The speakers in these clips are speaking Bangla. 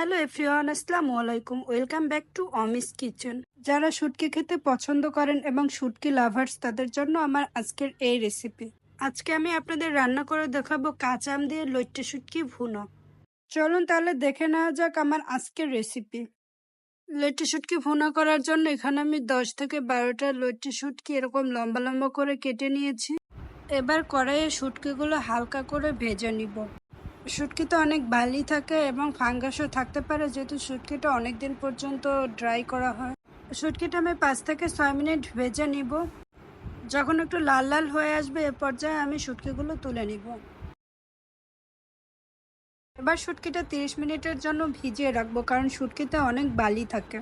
হ্যালো এভরিওয়ান, আসসালামু আলাইকুম। Welcome back to Ami's kitchen. যারা শুটকি খেতে পছন্দ করেন এবং শুটকি লাভার্স, তাদের জন্য আমার আজকের এই রেসিপি। আজকে আমি আপনাদের রান্না করে দেখাবো কাঁচা আম দিয়ে লইট্টে শুটকি ভুনো। চলুন তাহলে দেখে নেওয়া যাক আমার আজকের রেসিপি। লইট্টে শুটকি ভুনা করার জন্য এখানে আমি দশ থেকে বারোটা লইট্টে শুটকি এরকম লম্বা লম্বা করে কেটে নিয়েছি। এবার কড়াইয়ে শুটকিগুলো হালকা করে ভেজে নিব। শুটকিতে অনেক বালি থাকে এবং ফাঙ্গাসও থাকতে পারে, যেহেতু শুটকিটা অনেক দিন পর্যন্ত ড্রাই করা হয়। শুটকিটা আমি পাঁচ থেকে ছয় মিনিট ভেজে নিব। যখন একটু লাল লাল হয়ে আসবে, এ পর্যায়ে আমি শুটকিগুলো তুলে নিব। এবার শুটকিটা তিরিশ মিনিটের জন্য ভিজিয়ে রাখব, কারণ শুটকিতে অনেক বালি থাকে।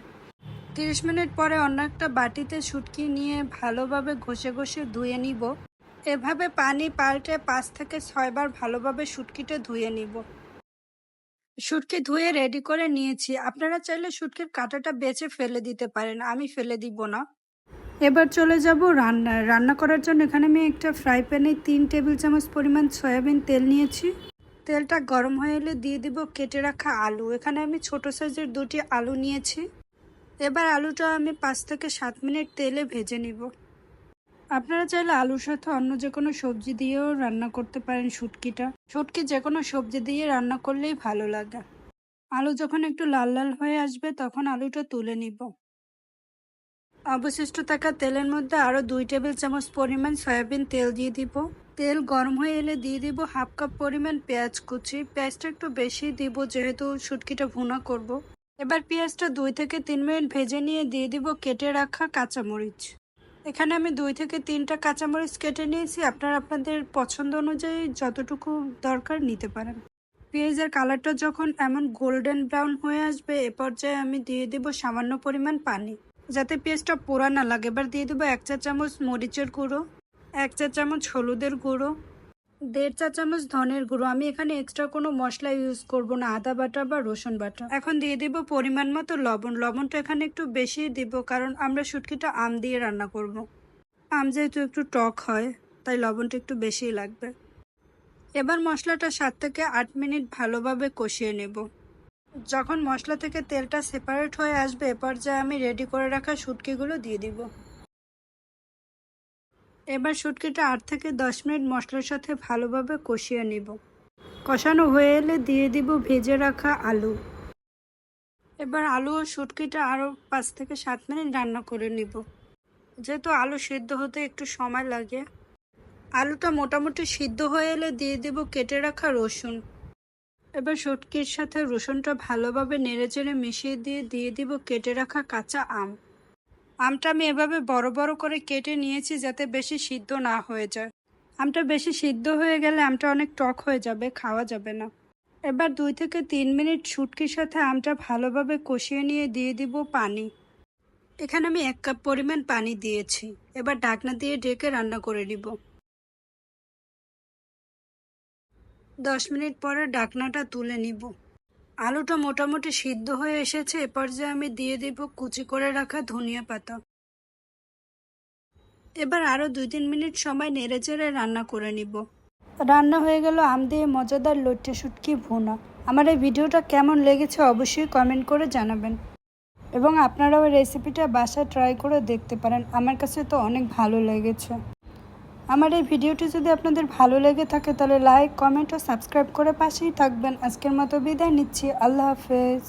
তিরিশ মিনিট পরে অন্য একটা বাটিতে শুটকি নিয়ে ভালোভাবে ঘষে ঘষে ধুয়ে নিব। এভাবে পানি পাল্টে পাঁচ থেকে ছয়বার ভালোভাবে শুটকিটা ধুয়ে নিব। শুটকি ধুয়ে রেডি করে নিয়েছি। আপনারা চাইলে শুটকির কাঁটাটা বেছে ফেলে দিতে পারেন, আমি ফেলে দিব না। এবার চলে যাব রান্না। রান্না করার জন্য এখানে আমি একটা ফ্রাই প্যানে তিন টেবিল চামচ পরিমাণ সয়াবিন তেল নিয়েছি। তেলটা গরম হয়ে এলে দিয়ে দিব কেটে রাখা আলু। এখানে আমি ছোট সাইজের দুটি আলু নিয়েছি। এবার আলুটা আমি পাঁচ থেকে সাত মিনিট তেলে ভেজে নিব। আপনারা চাইলে আলুর সাথে অন্য যে কোনো সবজি দিয়েও রান্না করতে পারেন শুটকিটা। শুটকি যে কোনো সবজি দিয়ে রান্না করলেই ভালো লাগে। আলু যখন একটু লাল লাল হয়ে আসবে, তখন আলুটা তুলে নিব। অবশিষ্ট থাকা তেলের মধ্যে আরও দুই টেবিল চামচ পরিমাণ সয়াবিন তেল দিয়ে দিব। তেল গরম হয়ে এলে দিয়ে দিব হাফ কাপ পরিমাণ পেঁয়াজ কুচি। পেঁয়াজটা একটু বেশি দিব যেহেতু শুটকিটা ভুনা করব। এবার পেঁয়াজটা দুই থেকে তিন মিনিট ভেজে নিয়ে দিয়ে দিব কেটে রাখা কাঁচামরিচ। এখানে আমি দুই থেকে তিনটা কাঁচামরিচ কেটে নিয়েছি। আপনারা আপনাদের পছন্দ অনুযায়ী যতটুকু দরকার নিতে পারেন। পেঁয়াজের কালারটা যখন এমন গোল্ডেন ব্রাউন হয়ে আসবে, এ পর্যায়ে আমি দিয়ে দেব সামান্য পরিমাণ পানি। যাতে পেঁয়াজটা পোড়া না লাগে। এবার দিয়ে দেবো এক চা চামচ মরিচের গুঁড়ো, এক চা চামচ হলুদের গুঁড়ো দেড় চা চামচ ধনের গুঁড়ো। আমি এখানে এক্সট্রা কোনো মশলা ইউজ করব না, আদা বাটা বা রসুন বাটা। এখন দিয়ে দিব পরিমাণ মতো লবণ। লবণটা এখানে একটু বেশি দিব কারণ আমরা শুটকিটা আম দিয়ে রান্না করব। আম যেহেতু একটু টক হয়, তাই লবণটা একটু বেশিই লাগবে। এবার মশলাটা সাত থেকে আট মিনিট ভালোভাবে কষিয়ে নেব। যখন মশলা থেকে তেলটা সেপারেট হয়ে আসবে, এ পর্যায়ে আমি রেডি করে রাখা শুটকিগুলো দিয়ে দিব। এবার শুটকিটা আট থেকে দশ মিনিট মশলার সাথে ভালোভাবে কষিয়ে নিব। কষানো হয়ে এলে দিয়ে দিব ভেজে রাখা আলু। এবার আলু ও শুটকিটা আরও পাঁচ থেকে সাত মিনিট রান্না করে নিব। যেহেতু আলু সিদ্ধ হতে একটু সময় লাগে, আলুটা মোটামুটি সিদ্ধ হয়ে এলে দিয়ে দেব কেটে রাখা রসুন। এবার শুটকির সাথে রসুনটা ভালোভাবে নেড়ে চেড়ে মিশিয়ে দিয়ে দিয়ে দিব কেটে রাখা কাঁচা আম। আমটা আমি এভাবে বড় বড় করে কেটে নিয়েছি যাতে বেশি সিদ্ধ না হয়ে যায়। আমটা বেশি সিদ্ধ হয়ে গেলে আমটা অনেক টক হয়ে যাবে, খাওয়া যাবে না। এবার দুই থেকে তিন মিনিট শুটকির সাথে আমটা ভালোভাবে কষিয়ে নিয়ে দিয়ে দিব পানি। এখানে আমি এক কাপ পরিমাণ পানি দিয়েছি। এবার ঢাকনা দিয়ে ডেকে রান্না করে নিব। দশ মিনিট পরে ডাকনাটা তুলে নিব। আলুটা মোটামুটি সিদ্ধ হয়ে এসেছে, এ পর্যায়ে আমি দিয়ে দিব কুচি করে রাখা ধনিয়া পাতা। এবার আরও দুই তিন মিনিট সময় নেড়ে চেড়ে রান্না করে নিব। রান্না হয়ে গেল আম দিয়ে মজাদার লট্টে শুটকি ভুনা। আমার এই ভিডিওটা কেমন লেগেছে অবশ্যই কমেন্ট করে জানাবেন। এবং আপনারাও রেসিপিটা বাসায় ট্রাই করে দেখতে পারেন। আমার কাছে তো অনেক ভালো লেগেছে। আমার এই ভিডিওটি যদি আপনাদের ভালো লেগে থাকে, তাহলে লাইক কমেন্ট ও সাবস্ক্রাইব করে পাশেই থাকবেন। আজকের মতো বিদায় নিচ্ছি। আল্লাহ হাফেজ।